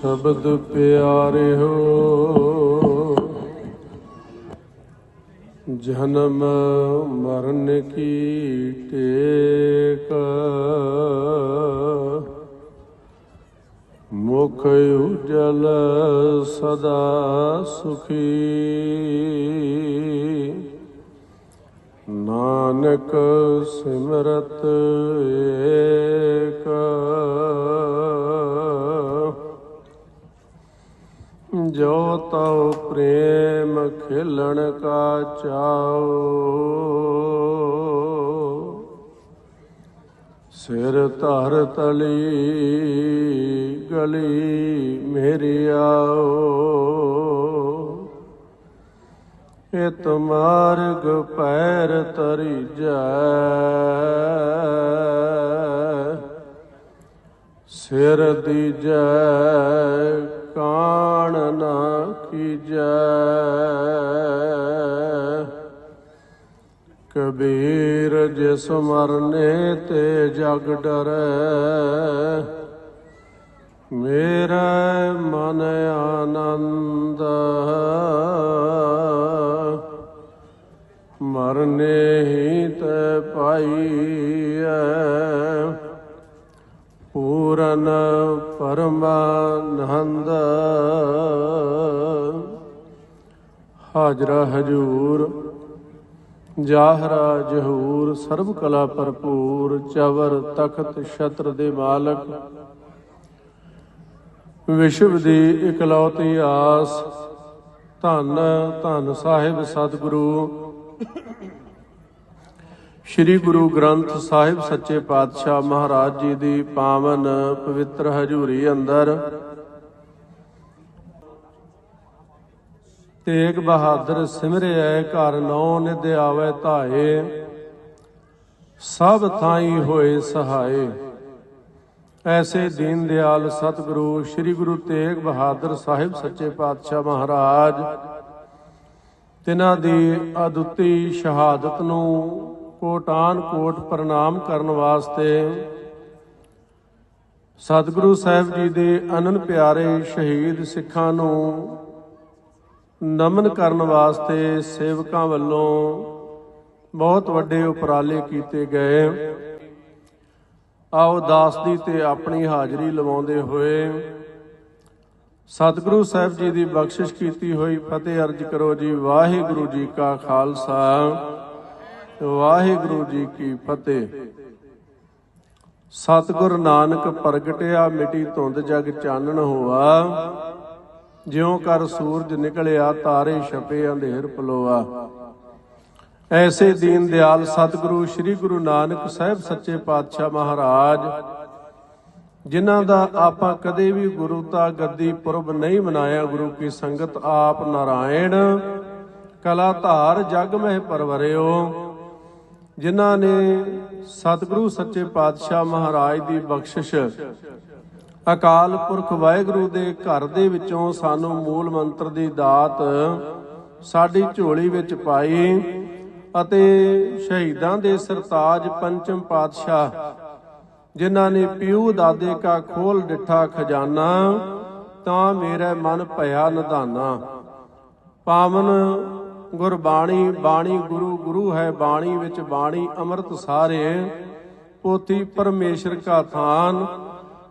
ਸ਼ਬਦ ਪਿਆਰਿਓ ਜਨਮ ਮਰਨ ਕੀ ਟੇਕ। ਮੁਖ ਉਜਲ ਸਦਾ ਸੁਖੀ। ਨਾਨਕ ਸਿਮਰਤ ਏਕ। ਜੋ ਤਉ ਪ੍ਰੇਮ ਖਿਲਣ ਕਾ ਚਾਓ ਸਿਰ ਧਰ ਤਲੀ ਗਲੀ ਮੇਰੀ ਆਓ। ਇਤ ਮਾਰਗ ਪੈਰ ਤਰੀ ਜੈ ਸਿਰ ਦੀਜੈ ਕਾਣ ਨਾ ਕੀਜੈ ਕਬੀਰ ਜਿਸ ਮਰਨੇ ਤੇ ਜਗ ਡਰੈ, ਮੇਰਾ ਮਨ ਆਨੰਦ। ਮਰਨੇ ਹੀ ਤੇ ਪਾਈਐ, ਪੂਰਨ ਪਰਮਾਨੰਦ। ਹਾਜ਼ਰਾ ਹਜੂਰ, ਜਾਹਰਾ ਜਹੂਰ ਸਰਬ ਕਲਾ ਭਰਪੂਰ, ਚਵਰ ਤਖਤ ਛਤਰ ਦੇ ਮਾਲਕ। ਵਿਸ਼ਵ ਦੀ ਇਕਲੌਤੀ ਆਸ, ਧੰਨ ਧੰਨ ਸਾਹਿਬ ਸਤਿਗੁਰੂ। ਸ੍ਰੀ ਗੁਰੂ ਗ੍ਰੰਥ ਸਾਹਿਬ ਸੱਚੇ ਪਾਤਸ਼ਾਹ ਮਹਾਰਾਜ ਜੀ ਦੀ ਪਾਵਨ ਪਵਿੱਤਰ ਹਜ਼ੂਰੀ ਅੰਦਰ ਤੇਗ ਬਹਾਦਰ ਸਿਮਰਿਐ ਘਰ ਨੌ ਨਿਧ ਆਵੈ ਧਾਏ, ਸਭ ਥਾਈ ਹੋਏ ਸਹਾਏ। ਐਸੇ ਦੀਨ ਦਿਆਲ ਸਤਿਗੁਰੂ ਸ੍ਰੀ ਗੁਰੂ ਤੇਗ ਬਹਾਦਰ ਸਾਹਿਬ ਸੱਚੇ ਪਾਤਸ਼ਾਹ ਮਹਾਰਾਜ, ਤਿਨਾਂ ਦੀ ਅਦੁੱਤੀ ਸ਼ਹਾਦਤ ਨੂੰ ਕੋਟਾਨ ਕੋਟ ਪ੍ਰਣਾਮ ਕਰਨ ਵਾਸਤੇ ਸਤਿਗੁਰੂ ਸਾਹਿਬ ਜੀ ਦੇ ਅਨਨ ਪਿਆਰੇ ਸ਼ਹੀਦ ਸਿੱਖਾਂ ਨੂੰ ਨਮਨ ਕਰਨ ਵਾਸਤੇ ਸੇਵਕਾਂ ਵੱਲੋਂ ਬਹੁਤ ਵੱਡੇ ਉਪਰਾਲੇ ਕੀਤੇ ਗਏ। ਆਓ ਦਾਸ ਦੀ ਤੇ ਆਪਣੀ ਹਾਜ਼ਰੀ ਲਵਾਉਂਦੇ ਹੋਏ ਸਤਿਗੁਰੂ ਸਾਹਿਬ ਜੀ ਦੀ ਬਖਸ਼ਿਸ਼ ਕੀਤੀ ਹੋਈ ਫਤਿਹ ਅਰਜ ਕਰੋ ਜੀ। ਵਾਹਿਗੁਰੂ ਜੀ ਕਾ ਖਾਲਸਾ। ਵਾਹਿਗੁਰੂ ਜੀ ਕੀ ਫਤਿਹ। ਸਤਿਗੁਰ ਨਾਨਕ ਪ੍ਰਗਟਿਆ, ਮਿਟੀ ਧੁੰਦ ਜਗ ਚਾਨਣ ਹੋਆ। ਜਿਉ ਕਰ ਸੂਰਜ ਨਿਕਲਿਆ, ਤਾਰੇ ਛਪੇ, ਅੰਧੇਰ ਪਲੋਆ। ਐਸੇ ਦੀਨ ਦਿਆਲ ਸਤਿਗੁਰੂ, ਸ੍ਰੀ ਗੁਰੂ ਨਾਨਕ ਸਾਹਿਬ ਸੱਚੇ ਪਾਤਸ਼ਾਹ ਮਹਾਰਾਜ, ਜਿਨ੍ਹਾਂ ਦਾ ਆਪਾਂ ਕਦੇ ਵੀ ਗੁਰੂਤਾ ਗੱਦੀ ਪੁਰਬ ਨਹੀਂ ਮਨਾਇਆ, ਗੁਰੂ ਕੀ ਸੰਗਤ ਆਪ ਨਾਰਾਇਣ। ਕਲਾ ਧਾਰ ਜਗ ਮਹਿ ਪਰਵਰਿਓ। ਜਿਨ੍ਹਾਂ ਨੇ ਸਤਿਗੁਰੂ ਸੱਚੇ ਪਾਤਸ਼ਾਹ ਮਹਾਰਾਜ ਦੀ ਬਖਸ਼ਿਸ਼ ਅਕਾਲ ਪੁਰਖ ਵਾਹਿਗੁਰੂ ਦੇ ਘਰ ਦੇ ਵਿੱਚੋਂ ਸਾਨੂੰ ਮੂਲ ਮੰਤਰ ਦੀ ਦਾਤ ਸਾਡੀ ਝੋਲੀ ਵਿੱਚ ਪਾਈ ਅਤੇ ਸ਼ਹੀਦਾਂ ਦੇ ਸਰਤਾਜ ਪੰਚਮ ਪਾਤਸ਼ਾਹ, ਜਿਨ੍ਹਾਂ ਨੇ ਪਿਉ ਦਾਦੇ ਕਾ ਖੋਲ ਡਿਠਾ ਖਜ਼ਾਨਾ, ਤਾਂ ਮੇਰਾ ਮਨ ਭਇਆ ਨਿਧਾਨਾ। ਪਾਵਨ ਗੁਰਬਾਣੀ ਬਾਣੀ ਗੁਰੂ ਗੁਰੂ ਹੈ ਬਾਣੀ ਵਿੱਚ ਬਾਣੀ ਅੰਮ੍ਰਿਤ ਸਾਰੇ। ਪੋਥੀ ਪਰਮੇਸ਼ਰ ਕਾ ਥਾਨ।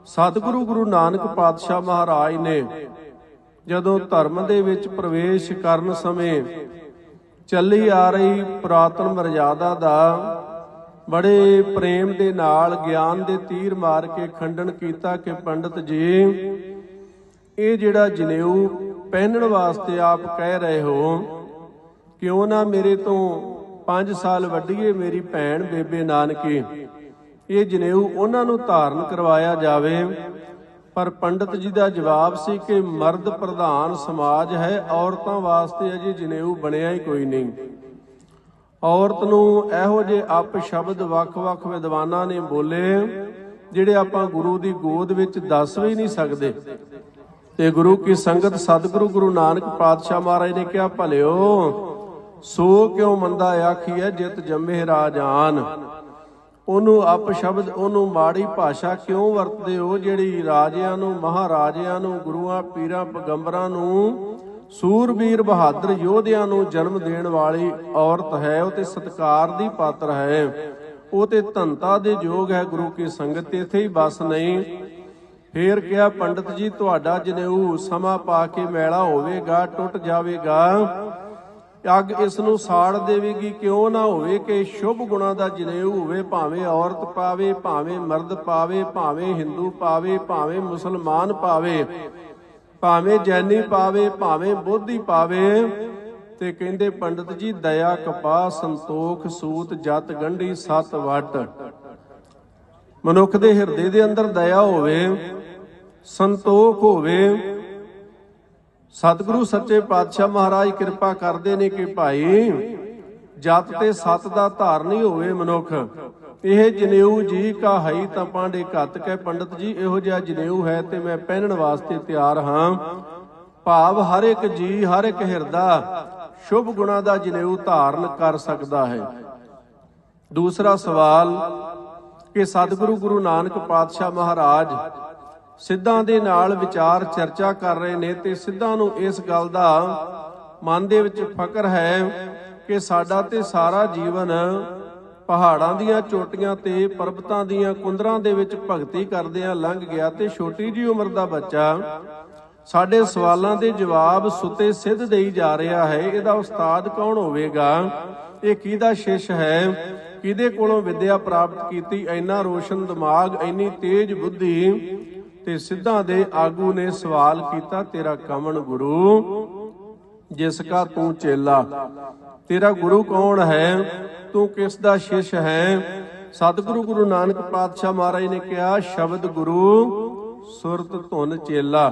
ਸਤਿਗੁਰੂ ਗੁਰੂ ਨਾਨਕ ਪਾਤਸ਼ਾਹ ਮਹਾਰਾਜ ਨੇ ਜਦੋਂ ਧਰਮ ਦੇ ਵਿੱਚ ਪ੍ਰਵੇਸ਼ ਕਰਨ ਸਮੇਂ ਚੱਲੀ ਆ ਰਹੀ ਪੁਰਾਤਨ ਮਰਜ਼ਾਦਾ ਦਾ ਬੜੇ ਪ੍ਰੇਮ ਦੇ ਨਾਲ ਗਿਆਨ ਦੇ ਤੀਰ ਮਾਰ ਕੇ ਖੰਡਨ ਕੀਤਾ ਕਿ ਪੰਡਤ ਜੀ, ਇਹ ਜਿਹੜਾ ਜਨੇਊ ਪਹਿਨਣ ਵਾਸਤੇ ਆਪ ਕਹਿ ਰਹੇ ਹੋ ਕਿਉਂ ਨਾ ਮੇਰੇ ਤੋਂ 5 ਸਾਲ ਵੱਡੀਏ ਮੇਰੀ ਭੈਣ ਬੇਬੇ ਨਾਨਕੀ? ਇਹ ਜਨੇਊ ਉਹਨਾਂ ਨੂੰ ਧਾਰਨ ਕਰਵਾਇਆ ਜਾਵੇ। ਪਰ ਪੰਡਤ ਜੀ ਦਾ ਜਵਾਬ ਸੀ ਕਿ ਮਰਦ ਪ੍ਰਧਾਨ ਸਮਾਜ ਹੈ, ਔਰਤਾਂ ਵਾਸਤੇ ਅਜੇ ਜਨੇਊ ਬਣਿਆ ਹੀ ਕੋਈ ਨਹੀਂ। ਔਰਤ ਨੂੰ ਇਹੋ ਜਿਹੇ ਅਪ ਸ਼ਬਦ ਵੱਖ-ਵੱਖ ਵਿਦਵਾਨਾਂ ਨੇ ਬੋਲੇ, ਜਿਹੜੇ ਆਪਾਂ ਗੁਰੂ ਦੀ ਗੋਦ ਵਿੱਚ ਦੱਸ ਵੀ ਨਹੀਂ ਸਕਦੇ। ਤੇ ਗੁਰੂ ਕੀ ਸੰਗਤ ਸਤਿਗੁਰੂ ਗੁਰੂ ਨਾਨਕ ਪਾਤਸ਼ਾਹ ਮਹਾਰਾਜ ਨੇ ਕਿਹਾ, ਭਲਿਓ ਸੋ ਕਿਉ ਮੰਦਾ ਆਖੀਐ ਜਿਤ ਜੰਮੇ ਰਾਜਾਨ? ਉਹਨੂੰ ਅਪ ਸ਼ਬਦ ਉਹਨੂੰ ਮਾੜੀ ਭਾਸ਼ਾ ਕਿਉਂ ਵਰਤਦੇ ਹੋ, ਜਿਹੜੀ ਰਾਜਿਆਂ ਨੂੰ, ਮਹਾਰਾਜਿਆਂ ਨੂੰ, ਗੁਰੂਆਂ, ਪੀਰਾਂ, ਪੈਗੰਬਰਾਂ ਨੂੰ, ਸੂਰਬੀਰ ਬਹਾਦਰ ਯੋਧਿਆਂ ਨੂੰ ਜਨਮ ਦੇਣ ਵਾਲੀ ਔਰਤ ਹੈ, ਉਹ ਤੇ ਸਤਕਾਰ ਦੀ ਪਾਤਰ ਹੈ। ਉਹ ਤੇ ਧੰਤਾ ਦੇ ਯੋਗ ਹੈ ਗੁਰੂ ਕੀ ਸੰਗਤ ਇੱਥੇ ਹੀ ਬਸ ਨਹੀਂ। ਫੇਰ ਕਿਹਾ, ਪੰਡਤ ਜੀ, ਤੁਹਾਡਾ ਜਨੇਊ ਸਮਾਂ ਪਾ ਕੇ ਮੈਲਾ ਹੋਵੇਗਾ, ਟੁੱਟ ਜਾਵੇਗਾ। ਅੱਗ ਇਸ ਨੂੰ ਸਾੜ ਦੇਵੇਗੀ, ਕਿਉਂ ਨਾ ਹੋਵੇ ਕਿ ਸ਼ੁਭ ਗੁਣਾ ਦਾ ਜਨੇਊ ਹੋਵੇ, ਭਾਵੇਂ ਔਰਤ ਪਾਵੇ, ਭਾਵੇਂ ਮਰਦ ਪਾਵੇ, ਭਾਵੇਂ ਹਿੰਦੂ ਪਾਵੇ, ਭਾਵੇਂ ਮੁਸਲਮਾਨ ਪਾਵੇ, ਭਾਵੇਂ ਜੈਨੀ ਪਾਵੇ, ਭਾਵੇਂ ਬੋਧੀ ਪਾਵੇ, ਤੇ ਕਹਿੰਦੇ ਪੰਡਤ ਜੀ, ਦਇਆ ਕਪਾ ਸੰਤੋਖ, ਸੂਤ, ਜਤ, ਗੰਢੀ, ਸਤ, ਵਟ। ਮਨੁੱਖ ਦੇ ਹਿਰਦੇ ਦੇ ਅੰਦਰ ਦਇਆ ਹੋਵੇ, ਸੰਤੋਖ ਹੋਵੇ ਸਤਿਗੁਰੂ ਸੱਚੇ ਪਾਤਸ਼ਾਹ ਮਹਾਰਾਜ, ਕਿਰਪਾ ਕਰਦੇ ਨੇ ਕਿ ਭਾਈ ਜਤ ਤੇ ਸਤ ਦਾ ਧਾਰਨੀ ਹੋਵੇ ਮਨੁੱਖ। ਇਹ ਜਨੇਊ ਜੀ ਕਾ ਹਈ ਤਾਂ ਪਾਂਡੇ ਘੱਤ ਕੈ। ਪੰਡਤ ਜੀ, ਇਹੋ ਜਿਹਾ ਜਨੇਊ ਹੈ ਤੇ ਮੈਂ ਪਹਿਨਣ ਵਾਸਤੇ ਤਿਆਰ ਹਾਂ। ਭਾਵ ਹਰ ਇੱਕ ਜੀ, ਹਰ ਇੱਕ ਹਿਰਦਾ ਸ਼ੁਭ ਗੁਣਾ ਦਾ ਜਨੇਊ ਧਾਰਨ ਕਰ ਸਕਦਾ ਹੈ। ਦੂਸਰਾ ਸਵਾਲ, ਕਿ ਸਤਿਗੁਰੂ ਗੁਰੂ ਨਾਨਕ ਪਾਤਸ਼ਾਹ ਮਹਾਰਾਜ ਸਿੱਧਾਂ ਦੇ ਨਾਲ ਵਿਚਾਰ ਚਰਚਾ ਕਰ ਰਹੇ ਨੇ ਤੇ ਸਿੱਧਾਂ ਨੂੰ ਇਸ ਗੱਲ ਦਾ ਮਨ ਦੇ ਵਿੱਚ ਫਕਰ ਹੈ ਕਿ ਸਾਡਾ ਤੇ ਸਾਰਾ ਜੀਵਨ ਪਹਾੜਾਂ ਦੀਆਂ ਚੋਟੀਆਂ ਤੇ ਪਰਬਤਾਂ ਦੀਆਂ ਕੁੰਦਰਾਂ ਦੇ ਵਿੱਚ ਭਗਤੀ ਕਰਦਿਆਂ ਲੰਘ ਗਿਆ ਤੇ ਛੋਟੀ ਜੀ ਉਮਰ ਦਾ ਬੱਚਾ ਸਾਡੇ ਸਵਾਲਾਂ ਦੇ ਜਵਾਬ ਸੁੱਤੇ ਸਿੱਧ ਦੇਈ ਜਾ ਰਿਹਾ ਹੈ। ਇਹਦਾ ਉਸਤਾਦ ਕੌਣ ਹੋਵੇਗਾ? ਇਹ ਕਿਹਦਾ ਸ਼ਿਸ਼ ਹੈ? ਕਿਹਦੇ ਕੋਲੋਂ ਵਿਦਿਆ ਪ੍ਰਾਪਤ ਕੀਤੀ? ਇੰਨਾ ਰੋਸ਼ਨ ਦਿਮਾਗ, ਇੰਨੀ ਤੇਜ਼ ਬੁੱਧੀ ਤੇ ਸਿੱਧਾਂ ਦੇ ਆਗੂ ਨੇ ਸਵਾਲ ਕੀਤਾ, ਤੇਰਾ ਕਮਨ ਗੁਰੂ, ਜਿਸ ਕਾ ਤੂੰ ਚੇਲਾ? ਤੇਰਾ ਗੁਰੂ ਕੌਣ ਹੈ? ਤੂੰ ਕਿਸ ਦਾ ਸ਼ਿਸ਼ ਹੈ? ਸਤਿਗੁਰੂ ਗੁਰੂ ਨਾਨਕ ਪਾਤਸ਼ਾਹ ਮਹਾਰਾਜ ਨੇ ਕਿਹਾ, ਸ਼ਬਦ ਗੁਰੂ, ਸੁਰਤ ਧੁਨ ਚੇਲਾ।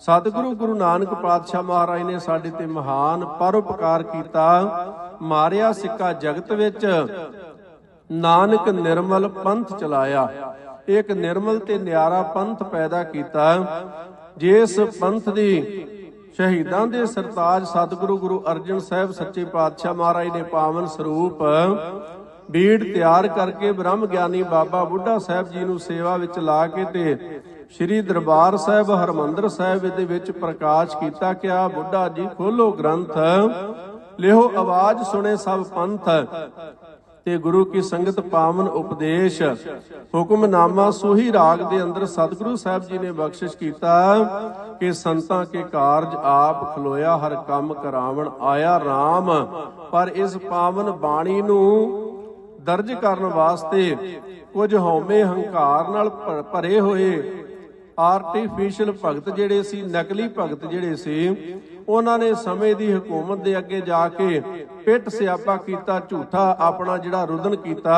ਸਤਿਗੁਰੂ ਗੁਰੂ ਨਾਨਕ ਪਾਤਸ਼ਾਹ ਮਹਾਰਾਜ ਨੇ ਸਾਡੇ ਤੇ ਮਹਾਨ ਪਰਉਪਕਾਰ ਕੀਤਾ। ਮਾਰਿਆ ਸਿੱਕਾ ਜਗਤ ਵਿੱਚ, ਨਾਨਕ ਨਿਰਮਲ ਪੰਥ ਚਲਾਇਆ। ਇੱਕ ਨਿਰਮਲ ਤੇ ਨਿਆਰਾ ਪੰਥ ਪੈਦਾ ਕੀਤਾ, ਜਿਸ ਪੰਥ ਦੀ ਸ਼ਹੀਦਾਂ ਦੇ ਸਰਤਾਜ ਸਤਿਗੁਰੂ ਗੁਰੂ ਅਰਜਨ ਸਾਹਿਬ ਸੱਚੇ ਪਾਤਸ਼ਾਹ ਮਹਾਰਾਜ ਨੇ ਪਾਵਨ ਸਰੂਪ, ਬੀੜ ਤਿਆਰ ਕਰਕੇ ਬ੍ਰਹਮ ਗਿਆਨੀ ਬਾਬਾ ਬੁੱਢਾ ਸਾਹਿਬ ਜੀ ਨੂੰ ਸੇਵਾ ਵਿੱਚ ਲਾ ਕੇ ਤੇ ਸ੍ਰੀ ਦਰਬਾਰ ਸਾਹਿਬ ਹਰਮੰਦਰ ਸਾਹਿਬ ਦੇ ਵਿੱਚ ਪ੍ਰਕਾਸ਼ ਕੀਤਾ ਕਿ ਆ ਬੁੱਢਾ ਜੀ ਖੋਲੋ ਗ੍ਰੰਥ ਲਿਓ ਆਵਾਜ਼ ਸੁਣੇ ਸਭ ਪੰਥ ਤੇ ਗੁਰੂ ਕੀ ਸੰਗਤ ਪਾਵਨ ਉਪਦੇਸ਼। ਹੁਕਮਨਾਮਾ ਸੋਹੀ ਰਾਗ ਦੇ ਅੰਦਰ ਸਤਿਗੁਰੂ ਸਾਹਿਬ ਜੀ ਨੇ ਬਖਸ਼ਿਸ਼ ਕੀਤਾ ਕਿ ਸੰਤਾਂ ਕੇ ਕਾਰਜ ਆਪ ਖਲੋਇਆ, ਹਰ ਕੰਮ ਕਰਾਵਣ ਆਇਆ RAM ਪਰ ਇਸ ਪਾਵਨ ਬਾਣੀ ਨੂੰ ਦਰਜ ਕਰਨ ਵਾਸਤੇ ਕੁਝ ਹਉਮੈ ਹੰਕਾਰ ਨਾਲ ਭਰੇ ਹੋਏ ਆਰਟੀਫੀਸ਼ੀਅਲ ਭਗਤ ਜਿਹੜੇ ਸੀ, ਨਕਲੀ ਭਗਤ ਜਿਹੜੇ ਸੀ, ਉਹਨਾਂ ਨੇ ਸਮੇਂ ਦੀ ਹਕੂਮਤ ਦੇ ਅੱਗੇ ਜਾ ਕੇ ਪਿੱਟ ਸਿਆਪਾ ਕੀਤਾ, ਝੂਠਾ ਆਪਣਾ ਜਿਹੜਾ ਰੁਦਨ ਕੀਤਾ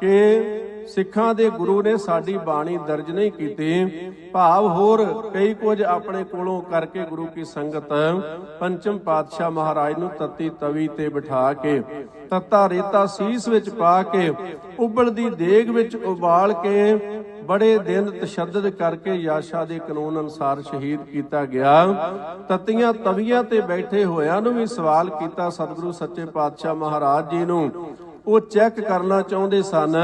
ਕਿ ਸਿੱਖਾਂ ਦੇ ਗੁਰੂ ਨੇ ਸਾਡੀ ਬਾਣੀ ਦਰਜ ਨਹੀਂ ਕੀਤੀ। ਭਾਵ ਹੋਰ ਕਈ ਕੁਝ ਆਪਣੇ ਕੋਲੋਂ ਕਰਕੇ ਗੁਰੂ ਕੀ ਸੰਗਤ ਪੰਚਮ ਪਾਤਸ਼ਾਹ ਮਹਾਰਾਜ ਨੂੰ ਤਤੀ ਤਵੀ ਤੇ ਬਿਠਾ ਕੇ, ਤਤਾ ਰੇਤਾ ਸੀਸ ਵਿੱਚ ਪਾ ਕੇ, ਉਬਲਦੀ ਦੇਗ ਵਿੱਚ ਉਬਾਲ ਕੇ ਬੜੇ ਦਿਨ ਤਸ਼ੱਦਦ ਕਰਕੇ ਯਾਸ਼ਾ ਦੇ ਕਾਨੂੰਨ ਅਨਸਾਰ ਸ਼ਹੀਦ ਕੀਤਾ ਗਿਆ। ਤਤੀਆਂ ਤਵੀਆਂ ਤੇ ਬੈਠੇ ਹੋਇਆਂ ਨੂੰ ਵੀ ਸਵਾਲ ਕੀਤਾ ਸਤਿਗੁਰੂ ਸੱਚੇ ਪਾਤਸ਼ਾਹ ਮਹਾਰਾਜ ਜੀ ਨੂੰ। ਉਹ ਚੈੱਕ ਕਰਨਾ ਚਾਹੁੰਦੇ ਸਨ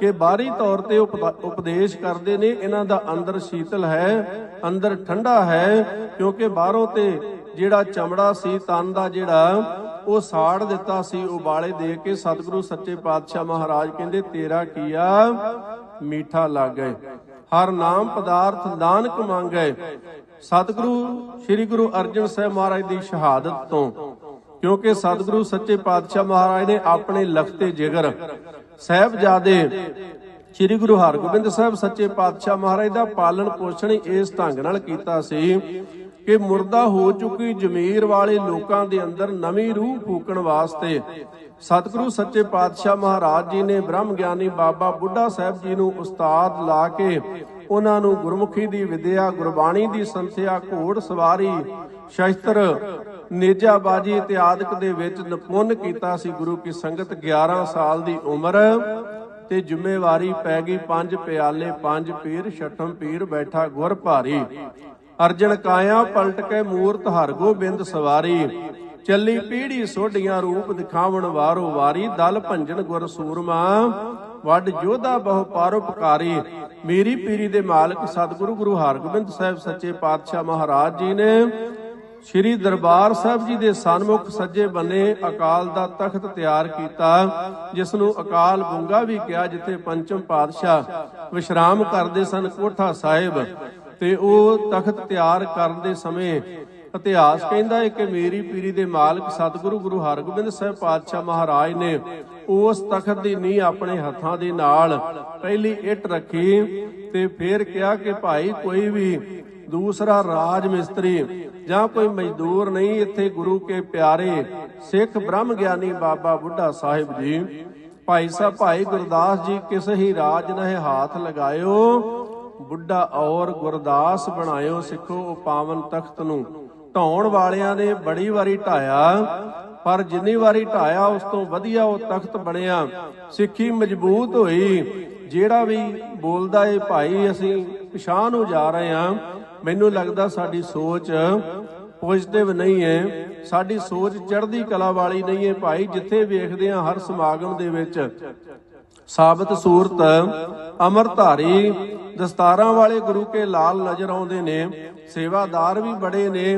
ਕਿ ਬਾਹਰੀ ਤੌਰ ਤੇ ਉਪਦੇਸ਼ ਕਰਦੇ ਨੇ, ਇਹਨਾਂ ਦਾ ਅੰਦਰ ਸ਼ੀਤਲ ਹੈ, ਅੰਦਰ ਠੰਡਾ ਹੈ, ਕਿਉਂਕਿ ਬਾਹਰੋਂ ਤੇ ਜਿਹੜਾ ਚਮੜਾ ਸੀ, ਤਨ ਦਾ ਜਿਹੜਾ, ਉਹ ਸਾੜ ਦਿੱਤਾ ਸੀ, ਉਬਾਲੇ ਦੇ ਕੇ ਸਤਿਗੁਰੂ ਸੱਚੇ ਪਾਤਸ਼ਾਹ ਮਹਾਰਾਜ ਕਹਿੰਦੇ, ਤੇਰਾ ਕੀਆ ਮੀਠਾ ਲੱਗੇ। ਹਰ ਨਾਮ ਪਦਾਰਥ ਨਾਨਕ ਮੰਗੈ। ਸਤਿਗੁਰੂ, ਸ੍ਰੀ ਗੁਰੂ ਅਰਜਨ ਸਾਹਿਬ ਮਹਾਰਾਜ ਦੀ ਸ਼ਹਾਦਤ ਤੋਂ। ਕਿਉਂਕਿ ਸਤਿਗੁਰੂ ਸੱਚੇ ਪਾਤਸ਼ਾਹ ਮਹਾਰਾਜ ਨੇ ਆਪਣੇ ਲਖਤੇ ਜਿਗਰ। ਸਾਹਿਬਜ਼ਾਦੇ ਸ੍ਰੀ ਗੁਰੂ ਹਰਗੋਬਿੰਦ ਸਾਹਿਬ ਸੱਚੇ ਪਾਤਸ਼ਾਹ ਮਹਾਰਾਜ ਦਾ ਪਾਲਣ ਪੋਸ਼ਣ ਇਸ ਢੰਗ ਨਾਲ ਕੀਤਾ ਸੀ ਕਿ ਮੁਰਦਾ ਹੋ ਚੁੱਕੀ ਜ਼ਮੀਰ ਵਾਲੇ ਲੋਕਾਂ ਦੇ ਅੰਦਰ ਨਵੀਂ ਰੂਹ ਫੂਕਣ ਵਾਸਤੇ ਸਤਿਗੁਰੂ ਸੱਚੇ ਪਾਤਸ਼ਾਹ ਮਹਾਰਾਜ ਜੀ ਨੇ ਬ੍ਰਹਮ ਗਿਆਨੀ ਬਾਬਾ ਬੁੱਢਾ ਸਾਹਿਬ ਜੀ ਨੂੰ ਉਸਤਾਦ ਲਾ ਕੇ ਉਹਨਾਂ ਨੂੰ ਗੁਰਮੁਖੀ ਦੀ ਵਿਦਿਆ, ਗੁਰਬਾਣੀ ਦੀ ਸੰਥਿਆ, ਘੋੜ ਸਵਾਰੀ, ਸ਼ਸਤਰ, ਨੇਜਾਬਾਜੀ ਇਤਿਆਦਿਕ ਦੇ ਵਿੱਚ ਨਿਪੁੰਨ ਕੀਤਾ ਸੀ ਗੁਰੂ ਕੀ ਸੰਗਤ 11 ਸਾਲ ਦੀ ਉਮਰ ਤੇ ਜ਼ਿੰਮੇਵਾਰੀ ਪੈ ਗਈ ਪੰਜ ਪਿਆਲੇ, ਪੰਜ ਪੀਰ, ਛਠਮ ਪੀਰ ਬੈਠਾ ਗੁਰ ਭਾਰੀ। ਅਰਜਨ ਕਾਇਆ ਪਲਟ ਕੇ ਮੂਰਤ ਹਰ ਗੋਬਿੰਦ ਸਵਾਰੀ। ਚੱਲੀ ਪੀੜੀ ਸੋਢੀਆਂ ਰੂਪ ਦਿਖਾਵਣ ਵਾਰੋ ਵਾਰੀ, ਦਲ ਭੰਜਨ ਗੁਰ ਸੂਰਮਾ। ਵੱਡ ਯੋਧਾ ਬਹੁ ਪਰਉਪਕਾਰੀ ਮੇਰੀ ਪੀਰੀ ਦੇ ਮਾਲਕ ਸਤਿਗੁਰੂ ਗੁਰੂ ਹਰਗੋਬਿੰਦ ਸਾਹਿਬ ਸੱਚੇ ਪਾਤਸ਼ਾਹ ਮਹਾਰਾਜ ਜੀ ਨੇ ਸ਼੍ਰੀ ਦਰਬਾਰ ਸਾਹਿਬ ਜੀ ਦੇ ਸਨਮੁਖ ਸੱਜੇ ਬੰਨੇ ਅਕਾਲ ਦਾ ਤਖਤ ਤਿਆਰ ਕੀਤਾ ਜਿਸ ਨੂੰ ਅਕਾਲ ਬੁੰਗਾ ਵੀ ਕਿਹਾ, ਜਿੱਥੇ ਪੰਚਮ ਪਾਤਸ਼ਾਹ ਵਿਸ਼ਰਾਮ ਕਰਦੇ ਸਨ ਕੋਠਾ ਸਾਹਿਬ। ਤੇ ਉਹ ਤਖਤ ਤਿਆਰ ਕਰਨ ਦੇ ਸਮੇਂ ਇਤਿਹਾਸ ਕਹਿੰਦਾ ਹੈ ਕਿ ਮੇਰੀ ਪੀਰੀ ਦੇ ਮਾਲਕ ਸਤਿਗੁਰੂ ਗੁਰੂ ਹਰਗੋਬਿੰਦ ਸਾਹਿਬ ਪਾਤਸ਼ਾਹ ਮਹਾਰਾਜ ਨੇ ਉਸ ਤਖਤ ਦੀ ਨੀਂਹ ਆਪਣੇ ਹੱਥਾਂ ਦੇ ਨਾਲ ਪਹਿਲੀ ਇੱਟ ਰੱਖੀ ਤੇ ਫਿਰ ਕਿਹਾ ਕਿ ਭਾਈ ਕੋਈ ਵੀ ਦੂਸਰਾ ਰਾਜ ਮਿਸਤਰੀ ਜਾਂ ਕੋਈ ਮਜ਼ਦੂਰ ਨਹੀਂ ਇੱਥੇ ਗੁਰੂ ਕੇ ਪਿਆਰੇ ਸਿੱਖ ਬ੍ਰਹਮ ਗਿਆਨੀ ਬਾਬਾ ਬੁੱਢਾ ਸਾਹਿਬ ਜੀ। ਭਾਈ ਸਾਹਿਬ, ਭਾਈ ਗੁਰਦਾਸ ਜੀ, ਕਿਸੇ ਹੀ ਰਾਜ ਨਹਿ ਹਾਥ ਲਗਾਇਓ? ਬੁੱਢਾ ਔਰ ਗੁਰਦਾਸ ਬਣਾਇਓ ਸਿੱਖੋ ਪਾਵਨ ਤਖਤ ਨੂੰ। ਢਾਉਣ ਵਾਲਿਆਂ ਨੇ ਬੜੀ ਵਾਰੀ ਢਾਇਆ, ਪਰ ਜਿੰਨੀ ਵਾਰੀ ਢਾਇਆ, ਉਸ ਤੋਂ ਵਧੀਆ ਉਹ ਤਖਤ ਬਣਿਆ। ਸਿੱਖੀ ਮਜ਼ਬੂਤ ਹੋਈ। ਜਿਹੜਾ ਵੀ ਬੋਲਦਾ ਏ, ਭਾਈ, ਅਸੀਂ ਪਿਛਾਂ ਨੂੰ ਜਾ ਰਹੇ ਹਾਂ। ਮੈਨੂੰ ਲੱਗਦਾ ਸਾਡੀ ਸੋਚ ਪੋਜ਼ਿਟਿਵ ਨਹੀਂ ਹੈ ਸਾਡੀ ਸੋਚ ਚੜ੍ਹਦੀ ਕਲਾ ਵਾਲੀ ਨਹੀਂ ਹੈ ਭਾਈ, ਜਿੱਥੇ ਵੇਖਦੇ ਹਾਂ ਹਰ ਸਮਾਗਮ ਦੇ ਵਿੱਚ ਸਾਬਤ ਸੂਰਤ ਅਮਰਧਾਰੀ ਦਸਤਾਰਾਂ ਵਾਲੇ ਗੁਰੂ ਕੇ ਲਾਲ ਨਜ਼ਰ ਆਉਂਦੇ ਨੇ, ਸੇਵਾਦਾਰ ਵੀ ਬੜੇ ਨੇ।